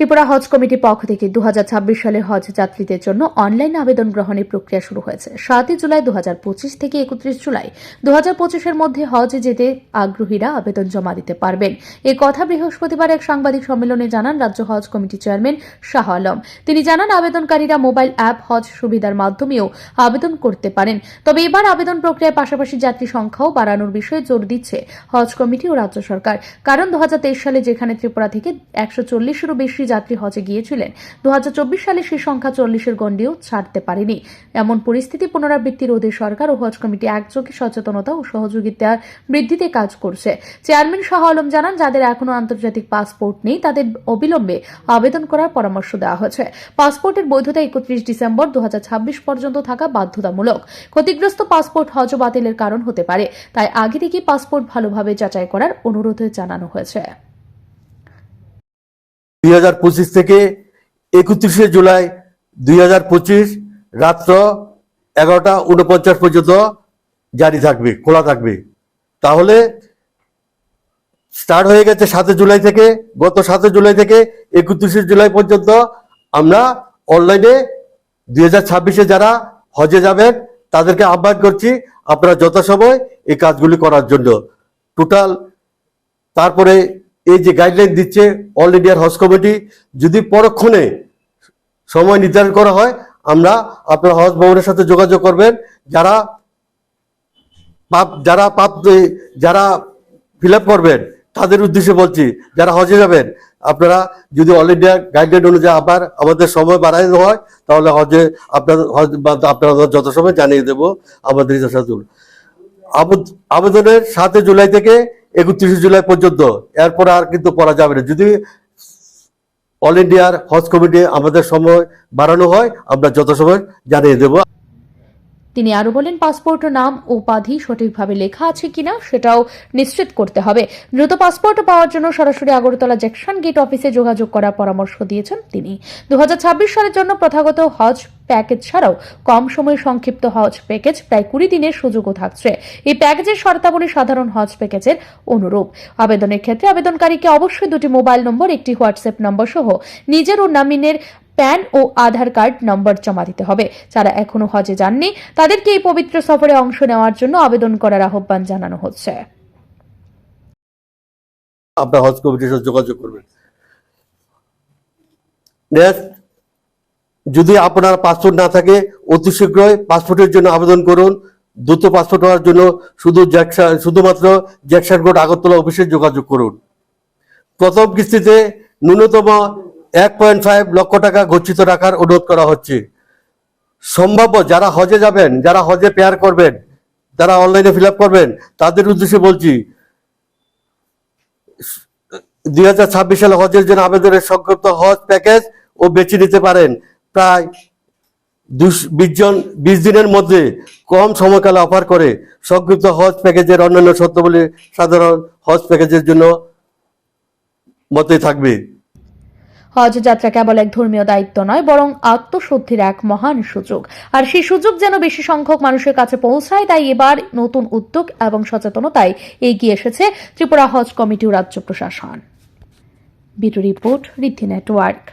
ত্রিপুরা হজ কমিটির পক্ষ থেকে দু হাজার ছাব্বিশ সালে হজ যাত্রীদের জন্য অনলাইন আবেদন গ্রহণের প্রক্রিয়া শুরু হয়েছে। সাতই জুলাই দু হাজার পঁচিশ থেকে একত্রিশ জুলাই দু এর মধ্যে হজে যেতে আগ্রহীরা আবেদন জমা দিতে পারবেন। এ কথা বৃহস্পতিবার এক সাংবাদিক সম্মেলনে জানান রাজ্য হজ কমিটি চেয়ারম্যান শাহ আলম। তিনি জানান, আবেদনকারীরা মোবাইল অ্যাপ, হজ সুবিধার মাধ্যমেও আবেদন করতে পারেন। তবে এবার আবেদন প্রক্রিয়ার পাশাপাশি যাত্রী সংখ্যাও বাড়ানোর বিষয়ে জোর দিচ্ছে হজ কমিটি ও রাজ্য সরকার। কারণ দু হাজার তেইশ সালে যেখানে ত্রিপুরা থেকে একশো চল্লিশেরও বেশি যাত্রী হজে গিয়েছিলেন। দু হাজার চব্বিশ সালে সেই সংখ্যা চল্লিশের গণ্ডিও ছাড়তে পারেনি। এমন পরিস্থিতি পুনরাবৃত্তি রোধে সরকার ও হজ কমিটি একযোগে সচেতনতা ও সহযোগিতা বৃদ্ধিতে কাজ করছে। চেয়ারম্যান শাহ আলম জানান, যাদের এখনও আন্তর্জাতিক পাসপোর্ট নেই, তাদের অবিলম্বে আবেদন করার পরামর্শ দেওয়া হয়েছে। পাসপোর্টের বৈধতা একত্রিশ ডিসেম্বর দু হাজার ছাব্বিশ পর্যন্ত থাকা বাধ্যতামূলক। ক্ষতিগ্রস্ত পাসপোর্ট হজ বাতিলের কারণ হতে পারে। তাই আগে থেকেই পাসপোর্ট ভালোভাবে যাচাই করার অনুরোধ জানানো হয়েছে। দুই হাজার পঁচিশ থেকে একত্রিশে জুলাই দুই হাজার পঁচিশ রাত্র এগারোটা উনপঞ্চাশ পর্যন্ত জারি থাকবে, খোলা থাকবে। তাহলে স্টার্ট হয়ে গেছে সাতই জুলাই থেকে, গত সাতই জুলাই থেকে একত্রিশে জুলাই পর্যন্ত আমরা অনলাইনে দুই হাজার ছাব্বিশে যারা হজে যাবেন, তাদেরকে আহ্বান করছি, আপনারা যথাসময় এই কাজগুলি করার জন্য। টোটাল তারপরে এই যে গাইডলাইন দিচ্ছে অল ইন্ডিয়ার হজ কমিটি যদি পরক্ষণে সময় নির্ধারণ করা হয়, আমরা আপনার হজ ভবনের সাথে যোগাযোগ করবেন। যারা পাপ যারা পাপ, যারা ফিল করবেন, তাদের উদ্দেশ্যে বলছি, যারা হজে যাবেন, আপনারা যদি অল ইন্ডিয়া গাইডলাইন অনুযায়ী আবার আমাদের সময় বাড়ানো হয়, তাহলে হজে আপনার, হজ আপনারা যত সময় জানিয়ে দেবো, আমাদের আবেদনের সাতই জুলাই থেকে একত্রিশে জুলাই পর্যন্ত। এরপর আর কিন্তু পড়া যাবে না। যদি অল ইন্ডিয়ার হজ কমিটি আমাদের সময় বাড়ানো হয়, আমরা যত সময় জানিয়ে দেবো। তিনি আরও বলেন, পাসপোর্ট নাম উপাধি সঠিকভাবে লেখা আছে কিনা সেটাও নিশ্চিত করতে হবে। দ্রুত পাসপোর্ট পাওয়ার জন্য সরাসরি আগরতলা জ্যাকশন গেট অফিসে যোগাযোগ করার পরামর্শ দিয়েছেন তিনি। দুহাজার ছাব্বিশ সালের জন্য প্রথাগত হজ প্যাকেজ ছাড়াও কম সময়ে সংক্ষিপ্ত হজ প্যাকেজ প্রায় কুড়ি দিনের সুযোগও থাকছে। এই প্যাকেজের শর্তাবলী সাধারণ হজ প্যাকেজের অনুরূপ। আবেদনের ক্ষেত্রে আবেদনকারীকে অবশ্যই দুটি মোবাইল নম্বর, একটি হোয়াটসঅ্যাপ নম্বর সহ নিজের ও নামিনের প্যান ও আধার কার্ড নম্বর জমা দিতে হবে। যারা এখনও হজে যাননি, তাদেরকে এই পবিত্র সফরে অংশ নেওয়ার জন্য আবেদন করার আহ্বান জানানো হচ্ছে। আপনার হজ কমিটির সাথে যোগাযোগ করবেন। যদি আপনার পাসপোর্ট না থাকে, অতি শীঘ্রই পাসপোর্টের জন্য আবেদন করুন। দ্রুত পাসপোর্ট হওয়ার জন্য শুধু শুধুমাত্র জ্যাকসার রোড আগরতলা অফিসে যোগাযোগ করুন। প্রথম কিস্তিতে ন্যূনতম এক পয়েন্ট ফাইভ লক্ষ টাকা গচ্ছিত রাখার অনুরোধ করা হচ্ছে। সম্ভাব্য যারা হজে যাবেন, যারা হজে পেয়ার করবেন, যারা অনলাইনে ফিল করবেন, তাদের উদ্দেশ্যে বলছি, দুই হাজার ছাব্বিশ সালে হজের জন্য আবেদনের সংক্ষিপ্ত হজ প্যাকেজ ও বেছে নিতে পারেন। প্রায় বিশ জন, বিশ দিনের মধ্যে কম সময়কালে অফার করে সংক্ষিপ্ত হজ প্যাকেজের অন্যান্য শর্তাবলী সাধারণ হজ প্যাকেজের জন্য মতোই থাকবে। হজ যাত্রা কেবল এক ধর্মীয় দায়িত্ব নয়, বরং আত্মশুদ্ধির এক মহান সুযোগ। আর সেই সুযোগ যেন বেশি সংখ্যক মানুষের কাছে পৌঁছায়, তাই এবার নতুন উদ্যোগ এবং সচেতনতায় এগিয়ে এসেছে ত্রিপুরা হজ কমিটি ও রাজ্য প্রশাসন। Report, Riddhi network.